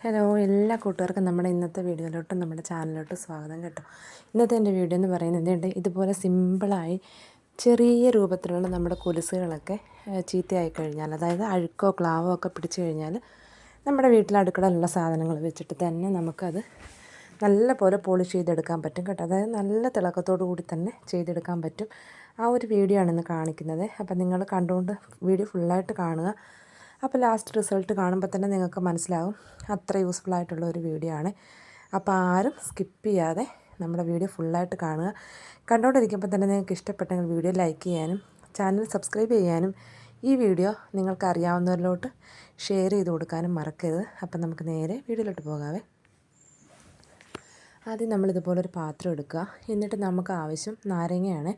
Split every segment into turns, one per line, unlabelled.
Hello എല്ലാ കൂട്ടുകാർക്കും നമ്മുടെ ഇന്നത്തെ വീഡിയോയിലോട്ടും നമ്മുടെ ചാനലിലോട്ടും സ്വാഗതം കേട്ടോ. ഇന്നത്തെ എന്റെ വീഡിയോ എന്ന് പറയുന്നത് ഇതുപോലെ സിമ്പിളായി ചെറിയ രൂപത്തിലുള്ള നമ്മുടെ കൊലുസുകളൊക്കെ ചീത്തയായി കഴിഞ്ഞാൽ അതായത് അഴുക്കോ ക്ലാവോ ഒക്കെ പിടിച്ചു കഴിഞ്ഞാൽ നമ്മുടെ വീട്ടിൽ അടുക്കളയിലുള്ള സാധനങ്ങൾ വെച്ചിട്ട് തന്നെ നമുക്കത് നല്ല പോലെ പോളിഷ് ചെയ്തെടുക്കാൻ പറ്റും കേട്ടോ. അതായത് നല്ല തിളക്കത്തോടു കൂടി തന്നെ ചെയ്തെടുക്കാൻ പറ്റും. ആ ഒരു വീഡിയോ ആണ് ഇന്ന് കാണിക്കുന്നത്. അപ്പം നിങ്ങൾ കണ്ടുകൊണ്ട് വീഡിയോ ഫുള്ളായിട്ട് കാണുക. അപ്പോൾ ലാസ്റ്റ് റിസൾട്ട് കാണുമ്പോൾ തന്നെ നിങ്ങൾക്ക് മനസ്സിലാവും. അത്ര യൂസ്ഫുൾ ആയിട്ടുള്ള ഒരു വീഡിയോ ആണ്. അപ്പോൾ ആരും സ്കിപ്പ് ചെയ്യാതെ നമ്മുടെ വീഡിയോ ഫുള്ളായിട്ട് കാണുക. കണ്ടുകൊണ്ടിരിക്കുമ്പോൾ തന്നെ നിങ്ങൾക്ക് ഇഷ്ടപ്പെട്ടെങ്കിൽ വീഡിയോ ലൈക്ക് ചെയ്യാനും ചാനൽ സബ്സ്ക്രൈബ് ചെയ്യാനും ഈ വീഡിയോ നിങ്ങൾക്ക് അറിയാവുന്നവരിലോട്ട് ഷെയർ ചെയ്ത് കൊടുക്കാനും മറക്കരുത്. അപ്പം നമുക്ക് നേരെ വീഡിയോയിലോട്ട് പോകാവേ. ആദ്യം നമ്മളിതുപോലൊരു പാത്രം എടുക്കുക. എന്നിട്ട് നമുക്ക് ആവശ്യം നാരങ്ങയാണ്.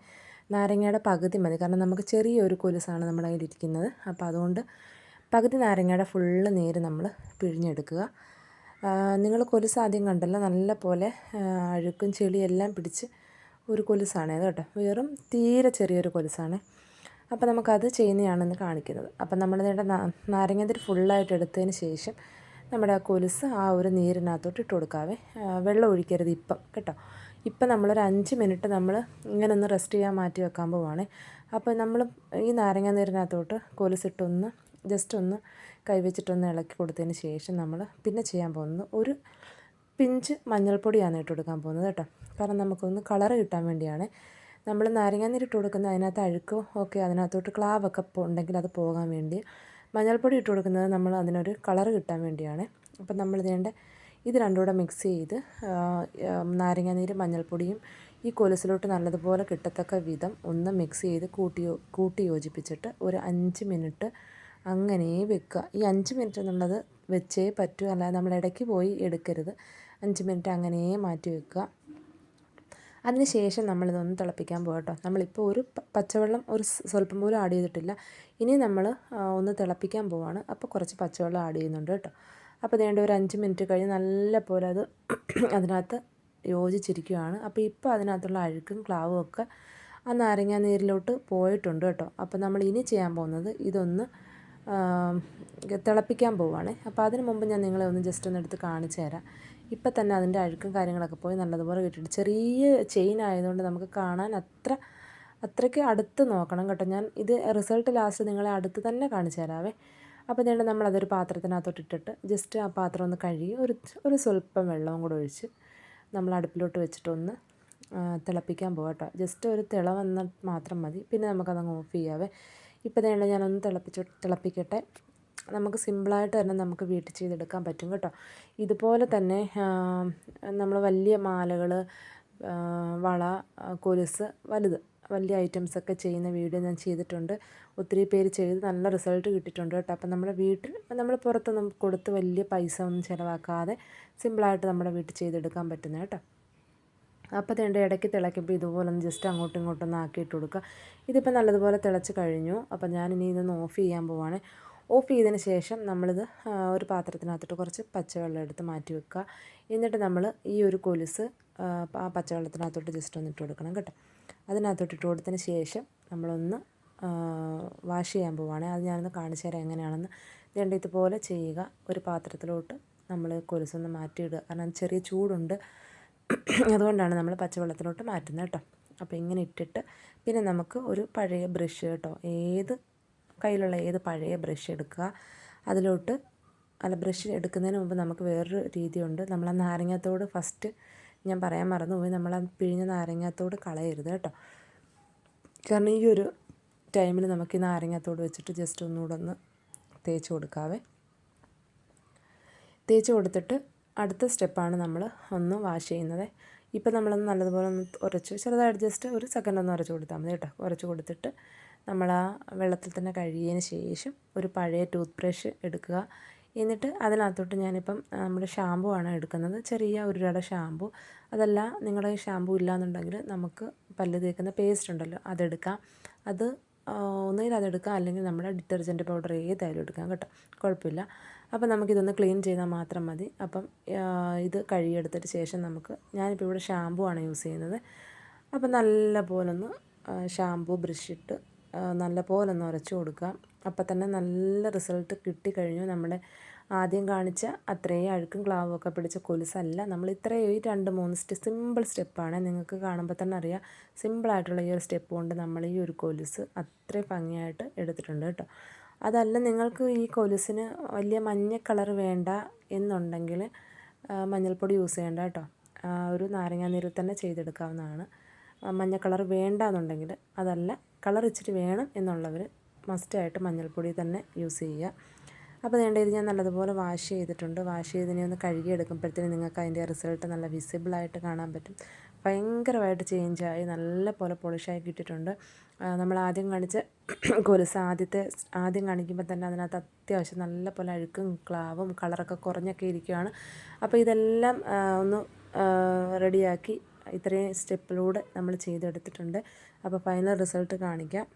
നാരങ്ങയുടെ പകുതി മതി. കാരണം നമുക്ക് ചെറിയൊരു കൊലുസാണ് നമ്മുടെ കയ്യിലിരിക്കുന്നത്. അപ്പോൾ അതുകൊണ്ട് പകുതി നാരങ്ങയുടെ ഫുള്ള് നീര് നമ്മൾ പിഴിഞ്ഞെടുക്കുക. നിങ്ങൾ കൊലുസ് ആദ്യം കണ്ടല്ലോ നല്ല പോലെ അഴുക്കും ചെളിയെല്ലാം പിടിച്ച് ഒരു കൊലുസാണ് കേട്ടോ. വെറും തീരെ ചെറിയൊരു കൊലുസാണ്. അപ്പോൾ നമുക്കത് ചെയ്യുന്നതാണെന്ന് കാണിക്കുന്നത്. അപ്പം നമ്മൾ നേടെ നാരങ്ങതിരി ഫുള്ളായിട്ട് എടുത്തതിന് ശേഷം നമ്മുടെ ആ കൊലുസ് ആ ഒരു നീരിനകത്തോട്ട് ഇട്ട് കൊടുക്കാവേ. വെള്ളം ഒഴിക്കരുത് ഇപ്പം കേട്ടോ. ഇപ്പം നമ്മളൊരു അഞ്ച് മിനിറ്റ് നമ്മൾ ഇങ്ങനെ ഒന്ന് റെസ്റ്റ് ചെയ്യാൻ മാറ്റി വെക്കാൻ പോവാണ്. അപ്പോൾ നമ്മൾ ഈ നാരങ്ങ നീരിനകത്തോട്ട് കൊലുസിട്ടൊന്ന് ജസ്റ്റ് ഒന്ന് കൈവച്ചിട്ടൊന്ന് ഇളക്കി കൊടുത്തതിന് ശേഷം നമ്മൾ പിന്നെ ചെയ്യാൻ പോകുന്നത് ഒരു പിഞ്ച് മഞ്ഞൾപ്പൊടിയാണ് ഇട്ട് കൊടുക്കാൻ പോകുന്നത് കേട്ടോ. കാരണം നമുക്കൊന്ന് കളറ് കിട്ടാൻ വേണ്ടിയാണ്. നമ്മൾ നാരങ്ങാനീര് ഇട്ട് കൊടുക്കുന്നത് അതിനകത്ത് അഴുക്കോ ഒക്കെ അതിനകത്തോട്ട് ക്ലാവൊക്കെ ഉണ്ടെങ്കിൽ അത് പോകാൻ വേണ്ടി മഞ്ഞൾപ്പൊടി ഇട്ട് കൊടുക്കുന്നത് നമ്മൾ അതിനൊരു കളറ് കിട്ടാൻ വേണ്ടിയാണ്. അപ്പം നമ്മൾ ഇതിന്റെ ഇത് രണ്ടും കൂടെ മിക്സ് ചെയ്ത് നാരങ്ങാനീര് മഞ്ഞൾപ്പൊടിയും ഈ കൊലുസിലോട്ട് നല്ലതുപോലെ കിട്ടത്തക്ക വിധം ഒന്ന് മിക്സ് ചെയ്ത് കൂട്ടി കൂട്ടി യോജിപ്പിച്ചിട്ട് ഒരു അഞ്ച് മിനിറ്റ് അങ്ങനെ വെക്കുക. ഈ അഞ്ച് മിനിറ്റ് എന്നുള്ളത് വെച്ചേ പറ്റൂ. അല്ലാതെ നമ്മൾ ഇടയ്ക്ക് പോയി എടുക്കരുത്. അഞ്ച് മിനിറ്റ് അങ്ങനെ മാറ്റി വെക്കുക. അതിന് ശേഷം നമ്മളിതൊന്ന് തിളപ്പിക്കാൻ പോകട്ടോ നമ്മളിപ്പോൾ ഒരു പച്ചവെള്ളം ഒരു സ്വല്പം പോലും ആഡ് ചെയ്തിട്ടില്ല. ഇനി നമ്മൾ ഒന്ന് തിളപ്പിക്കാൻ പോവാണ്. അപ്പോൾ കുറച്ച് പച്ചവെള്ളം ആഡ് ചെയ്യുന്നുണ്ട് കേട്ടോ. അപ്പോൾ വേണ്ട ഒരു അഞ്ച് മിനിറ്റ് കഴിഞ്ഞ് നല്ല പോലെ അത് അതിനകത്ത് യോജിച്ചിരിക്കുകയാണ്. അപ്പോൾ ഇപ്പോൾ അതിനകത്തുള്ള അഴുക്കും ക്ലാവും ഒക്കെ ആ നാരങ്ങ നീരിലോട്ട് പോയിട്ടുണ്ട് കേട്ടോ. അപ്പോൾ നമ്മൾ ഇനി ചെയ്യാൻ പോകുന്നത് ഇതൊന്ന് തിളപ്പിക്കാൻ പോവുകയാണ് അപ്പോൾ അതിന് മുമ്പ് ഞാൻ നിങ്ങളെ ഒന്ന് ജസ്റ്റ് ഒന്ന് എടുത്ത് കാണിച്ചു തരാം. ഇപ്പം തന്നെ അതിന്റെ അഴുക്കും കാര്യങ്ങളൊക്കെ പോയി നല്ലതുപോലെ കിട്ടിയിട്ട് ചെറിയ ചെയിൻ ആയതുകൊണ്ട് നമുക്ക് കാണാൻ അത്ര അത്രയ്ക്ക് അടുത്ത് നോക്കണം കേട്ടോ. ഞാൻ ഇത് റിസൾട്ട് ലാസ്റ്റ് നിങ്ങളെ അടുത്ത് തന്നെ കാണിച്ചു തരാവേ. അപ്പോൾ നമ്മൾ നമ്മളതൊരു പാത്രത്തിനകത്തോട്ട് ഇട്ടിട്ട് ജസ്റ്റ് ആ പാത്രം ഒന്ന് കഴുകി ഒരു ഒരു സ്വല്പം വെള്ളവും കൂടെ ഒഴിച്ച് നമ്മൾ അടുപ്പിലോട്ട് വെച്ചിട്ടൊന്ന് തിളപ്പിക്കാൻ പോകാം കേട്ടോ. ജസ്റ്റ് ഒരു തിള വന്നാൽ മാത്രം മതി. പിന്നെ നമുക്കതങ്ങ് ഓഫ് ചെയ്യാവേ. ഇപ്പോൾ തന്നെ ഞാനൊന്ന് തിളപ്പിച്ച് തിളപ്പിക്കട്ടെ. നമുക്ക് സിമ്പിളായിട്ട് തന്നെ നമുക്ക് വീട്ടിൽ ചെയ്തെടുക്കാൻ പറ്റും കേട്ടോ. ഇതുപോലെ തന്നെ നമ്മൾ വലിയ മാലകൾ വള കൊലുസ് വലുത് വലിയ ഐറ്റംസൊക്കെ ചെയ്യുന്ന വീഡിയോ ഞാൻ ചെയ്തിട്ടുണ്ട്. ഒത്തിരി പേര് ചെയ്ത് നല്ല റിസൾട്ട് കിട്ടിയിട്ടുണ്ട് കേട്ടോ. അപ്പം നമ്മുടെ വീട്ടിൽ നമ്മൾ പുറത്ത് നമുക്ക് കൊടുത്ത് വലിയ പൈസ ഒന്നും ചിലവാക്കാതെ സിമ്പിളായിട്ട് നമ്മുടെ വീട്ടിൽ ചെയ്തെടുക്കാൻ പറ്റുന്ന കേട്ടോ. അപ്പോൾ തേണ്ട ഇടയ്ക്ക് തിളയ്ക്കുമ്പോൾ ഇതുപോലെ ഒന്ന് ജസ്റ്റ് അങ്ങോട്ടും ഇങ്ങോട്ടും ഒന്ന് ആക്കിയിട്ട് കൊടുക്കുക. ഇതിപ്പോൾ നല്ലതുപോലെ തിളച്ച് കഴിഞ്ഞു. അപ്പോൾ ഇനി ഇതൊന്ന് ഓഫ് ചെയ്യാൻ പോവാണ്. ഓഫ് ചെയ്തതിന് ശേഷം നമ്മളിത് ഒരു പാത്രത്തിനകത്തിട്ട് കുറച്ച് പച്ചവെള്ളം എടുത്ത് മാറ്റി വെക്കുക. എന്നിട്ട് നമ്മൾ ഈ ഒരു കൊലുസ് ആ പച്ചവെള്ളത്തിനകത്തോട്ട് ജസ്റ്റ് ഒന്ന് ഇട്ട് കൊടുക്കണം കേട്ടോ. അതിനകത്തോട്ട് ഇട്ട് കൊടുത്തതിന് ശേഷം നമ്മളൊന്ന് വാഷ് ചെയ്യാൻ പോവാണ്. അത് ഞാനൊന്ന് കാണിച്ചു തരാം എങ്ങനെയാണെന്ന്. രണ്ട് ഇതുപോലെ ചെയ്യുക. ഒരു പാത്രത്തിലോട്ട് നമ്മൾ കൊലുസൊന്ന് മാറ്റിയിടുക. കാരണം ചെറിയ ചൂടുണ്ട്. അതുകൊണ്ടാണ് നമ്മൾ പച്ചവെള്ളത്തിലോട്ട് മാറ്റുന്നത് കേട്ടോ. അപ്പോൾ ഇങ്ങനെ ഇട്ടിട്ട് പിന്നെ നമുക്ക് ഒരു പഴയ ബ്രഷ് കേട്ടോ. ഏത് കയ്യിലുള്ള ഏത് പഴയ ബ്രഷ് എടുക്കുക. അതിലോട്ട് അല്ല ബ്രഷ് എടുക്കുന്നതിന് മുമ്പ് നമുക്ക് വേറൊരു രീതിയുണ്ട്. നമ്മൾ ആ നാരങ്ങത്തോട് ഫസ്റ്റ് ഞാൻ പറയാൻ മറന്നുപോയി. നമ്മൾ ആ പിഴിഞ്ഞ നാരങ്ങത്തോട് കളയരുത് കേട്ടോ. കാരണം ഈ ഒരു ടൈമിൽ നമുക്ക് ഈ നാരങ്ങത്തോട് വെച്ചിട്ട് ജസ്റ്റ് ഒന്നുകൂടെ ഒന്ന് തേച്ച് കൊടുക്കാവേ. തേച്ച് കൊടുത്തിട്ട് അടുത്ത സ്റ്റെപ്പാണ് നമ്മൾ ഒന്ന് വാഷ് ചെയ്യുന്നത്. ഇപ്പോൾ നമ്മളൊന്ന് നല്ലതുപോലെ ഒന്ന് ഉരച്ച് ചെറുതായിട്ട് ജസ്റ്റ് ഒരു സെക്കൻഡ് ഒന്ന് ഉരച്ച് കൊടുത്താൽ മതി കേട്ടോ. ഉരച്ച് കൊടുത്തിട്ട് നമ്മൾ ആ വെള്ളത്തിൽ തന്നെ കഴുകിയതിന് ശേഷം ഒരു പഴയ ടൂത്ത് ബ്രഷ് എടുക്കുക. എന്നിട്ട് അതിനകത്തോട്ട് ഞാനിപ്പം നമ്മുടെ ഷാമ്പു ആണ് എടുക്കുന്നത്. ചെറിയ ഒരു രട ഷാമ്പു അതല്ല നിങ്ങളുടെ ഷാമ്പു ഇല്ലയെന്നുണ്ടെങ്കിൽ നമുക്ക് പല്ല് തേക്കുന്ന പേസ്റ്റ് ഉണ്ടല്ലോ അതെടുക്കാം. അത് ഒന്നുകിൽ അതെടുക്കാം അല്ലെങ്കിൽ നമ്മുടെ ഡിറ്റർജന്റ് പൗഡർ ഏതായാലും എടുക്കാം കേട്ടോ. കുഴപ്പമില്ല. അപ്പോൾ നമുക്കിതൊന്ന് ക്ലീൻ ചെയ്താൽ മാത്രം മതി. അപ്പം ഇത് കഴുകിയെടുത്തിട്ട് ശേഷം നമുക്ക് ഞാനിപ്പോൾ ഇവിടെ ഷാമ്പു ആണ് യൂസ് ചെയ്യുന്നത്. അപ്പം നല്ല പോലൊന്ന് ഷാമ്പു ബ്രഷ് ഇട്ട് നല്ല പോലൊന്ന് ഉരച്ച് കൊടുക്കുക അപ്പം തന്നെ നല്ല റിസൾട്ട് കിട്ടിക്കഴിഞ്ഞു. നമ്മുടെ ആദ്യം കാണിച്ച അത്രയും അഴുക്കും ക്ലാവും ഒക്കെ പിടിച്ച കൊലുസല്ല. നമ്മൾ ഇത്രയും ഈ രണ്ട് മൂന്ന് സ്റ്റെപ്പ് സിമ്പിൾ സ്റ്റെപ്പാണ്. നിങ്ങൾക്ക് കാണുമ്പോൾ തന്നെ അറിയാം. സിമ്പിളായിട്ടുള്ള ഈ ഒരു സ്റ്റെപ്പ് കൊണ്ട് നമ്മൾ ഈ ഒരു കൊലുസ് അത്രയും ഭംഗിയായിട്ട് എടുത്തിട്ടുണ്ട് കേട്ടോ. അതല്ല നിങ്ങൾക്ക് ഈ കൊലുസിന് വലിയ മഞ്ഞ കളർ വേണ്ട എന്നുണ്ടെങ്കിൽ മഞ്ഞൾപ്പൊടി യൂസ് ചെയ്യേണ്ട കേട്ടോ. ഒരു നാരങ്ങാ നീരിൽ തന്നെ ചെയ്തെടുക്കാവുന്നതാണ്. മഞ്ഞ കളർ വേണ്ട എന്നുണ്ടെങ്കിൽ അതല്ല കളർ ഇച്ചിരി വേണം എന്നുള്ളവർ മസ്റ്റായിട്ട് മഞ്ഞൾപ്പൊടി തന്നെ യൂസ് ചെയ്യുക. അപ്പോൾ വേണ്ട ഇത് ഞാൻ നല്ലതുപോലെ വാഷ് ചെയ്തിട്ടുണ്ട്. വാഷ് ചെയ്തതിനെ ഒന്ന് കഴുകിയെടുക്കുമ്പോഴത്തേനും നിങ്ങൾക്ക് അതിന്റെ റിസൾട്ട് നല്ല വിസിബിളായിട്ട് കാണാൻ പറ്റും. ഭയങ്കരമായിട്ട് ചേഞ്ചായി നല്ല പോലെ പോളിഷായി കിട്ടിയിട്ടുണ്ട്. നമ്മൾ ആദ്യം കാണിച്ച കൊലുസ് ആദ്യത്തെ ആദ്യം കാണിക്കുമ്പോൾ തന്നെ അതിനകത്ത് അത്യാവശ്യം നല്ല പോലെ അഴുക്കും ക്ലാവും കളറൊക്കെ കുറഞ്ഞൊക്കെ ഇരിക്കുകയാണ് അപ്പോൾ ഇതെല്ലാം ഒന്ന് റെഡിയാക്കി ഇത്രയും സ്റ്റെപ്പിലൂടെ നമ്മൾ ചെയ്തെടുത്തിട്ടുണ്ട്. അപ്പോൾ ഫൈനൽ റിസൾട്ട് കാണിക്കാം.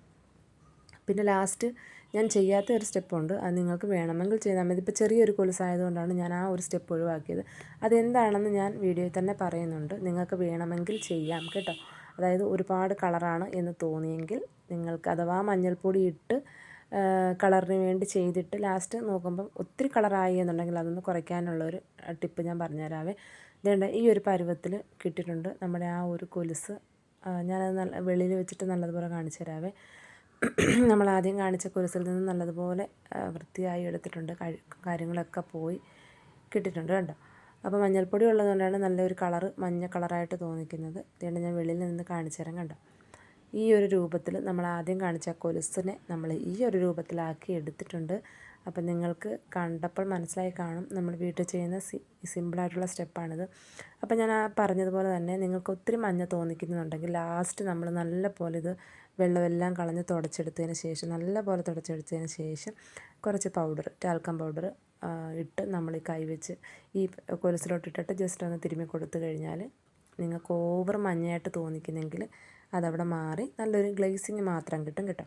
പിന്നെ ലാസ്റ്റ് ഞാൻ ചെയ്യാത്ത ഒരു സ്റ്റെപ്പുണ്ട്. അത് നിങ്ങൾക്ക് വേണമെങ്കിൽ ചെയ്താൽ മതി. ഇപ്പോൾ ചെറിയൊരു കൊലുസായതുകൊണ്ടാണ് ഞാൻ ആ ഒരു സ്റ്റെപ്പ് ഒഴിവാക്കിയത്. അതെന്താണെന്ന് ഞാൻ വീഡിയോയിൽ തന്നെ പറയുന്നുണ്ട്. നിങ്ങൾക്ക് വേണമെങ്കിൽ ചെയ്യാം കേട്ടോ. അതായത് ഒരുപാട് കളറാണ് എന്ന് തോന്നിയെങ്കിൽ നിങ്ങൾക്ക് അഥവാ മഞ്ഞൾപ്പൊടി ഇട്ട് കളറിന് വേണ്ടി ചെയ്തിട്ട് ലാസ്റ്റ് നോക്കുമ്പം ഒത്തിരി കളറായി എന്നുണ്ടെങ്കിൽ അതൊന്ന് കുറയ്ക്കാനുള്ള ഒരു ടിപ്പ് ഞാൻ പറഞ്ഞുതരാവേ. ഇതേണ്ട ഈ ഒരു പരുവത്തിൽ കിട്ടിയിട്ടുണ്ട് നമ്മുടെ ആ ഒരു കൊലുസ്. ഞാനത് നല്ല വെളിയിൽ വെച്ചിട്ട് നല്ലതുപോലെ കാണിച്ചു തരാവേ നമ്മൾ ആദ്യം കാണിച്ച കുരിസിൽ നിന്ന് നല്ലതുപോലെ വൃത്തിയായി എടുത്തിട്ടുണ്ട്. കാര്യങ്ങളൊക്കെ പോയി കിട്ടിയിട്ടുണ്ട് കേട്ടോ അപ്പോൾ മഞ്ഞൾപ്പൊടി ഉള്ളതുകൊണ്ടാണ് നല്ലൊരു കളർ മഞ്ഞ കളറായിട്ട് തോന്നിക്കുന്നത്. ഇതുകൊണ്ട് ഞാൻ വെളിയിൽ നിന്ന് കാണിച്ചു തരാം കണ്ടോ? ഈ ഒരു രൂപത്തിൽ നമ്മൾ ആദ്യം കാണിച്ച കൊലുസിനെ നമ്മൾ ഈ ഒരു രൂപത്തിലാക്കി എടുത്തിട്ടുണ്ട്. അപ്പം നിങ്ങൾക്ക് കണ്ടപ്പോൾ മനസ്സിലായി കാണും. നമ്മൾ വീട്ടിൽ ചെയ്യുന്ന സി സിമ്പിളായിട്ടുള്ള സ്റ്റെപ്പാണിത്. അപ്പം ഞാൻ ആ പറഞ്ഞതുപോലെ തന്നെ നിങ്ങൾക്ക് ഒത്തിരി മഞ്ഞ തോന്നിക്കുന്നുണ്ടെങ്കിൽ ലാസ്റ്റ് നമ്മൾ നല്ല പോലെ ഇത് വെള്ളമെല്ലാം കളഞ്ഞ് തുടച്ചെടുത്തതിന് ശേഷം നല്ല പോലെ തുടച്ചെടുത്തതിന് ശേഷം കുറച്ച് പൗഡർ ടാൽക്കം പൗഡർ ഇട്ട് നമ്മൾ ഈ കൈ വെച്ച് ഈ കൊലുസിലോട്ടിട്ടിട്ട് ജസ്റ്റ് ഒന്ന് തിരുമ്മി കൊടുത്തു കഴിഞ്ഞാൽ നിങ്ങൾക്ക് ഓവർ മഞ്ഞയായിട്ട് തോന്നിക്കുന്നെങ്കിൽ അതവിടെ മാറി നല്ലൊരു ഗ്ലേസിങ് മാത്രം കിട്ടും കേട്ടോ.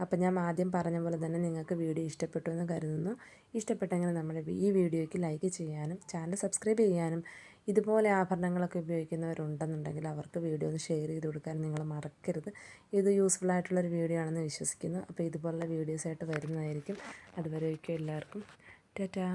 അപ്പം ഞാൻ ആദ്യം പറഞ്ഞ പോലെ തന്നെ നിങ്ങൾക്ക് വീഡിയോ ഇഷ്ടപ്പെട്ടു എന്ന് കരുതുന്നു. ഇഷ്ടപ്പെട്ടെങ്കിൽ നമ്മുടെ ഈ വീഡിയോയ്ക്ക് ലൈക്ക് ചെയ്യാനും ചാനൽ സബ്സ്ക്രൈബ് ചെയ്യാനും ഇതുപോലെ ആഭരണങ്ങളൊക്കെ ഉപയോഗിക്കുന്നവരുണ്ടെന്നുണ്ടെങ്കിൽ അവർക്ക് വീഡിയോ ഒന്ന് ഷെയർ ചെയ്ത് കൊടുക്കാൻ നിങ്ങൾ മറക്കരുത്. ഇത് യൂസ്ഫുൾ ആയിട്ടുള്ളൊരു വീഡിയോ ആണെന്ന് വിശ്വസിക്കുന്നു. അപ്പോൾ ഇതുപോലുള്ള വീഡിയോസായിട്ട് വരുന്നതായിരിക്കും. അതുവരെ ഒക്കെ എല്ലാവർക്കും. ടാറ്റാ.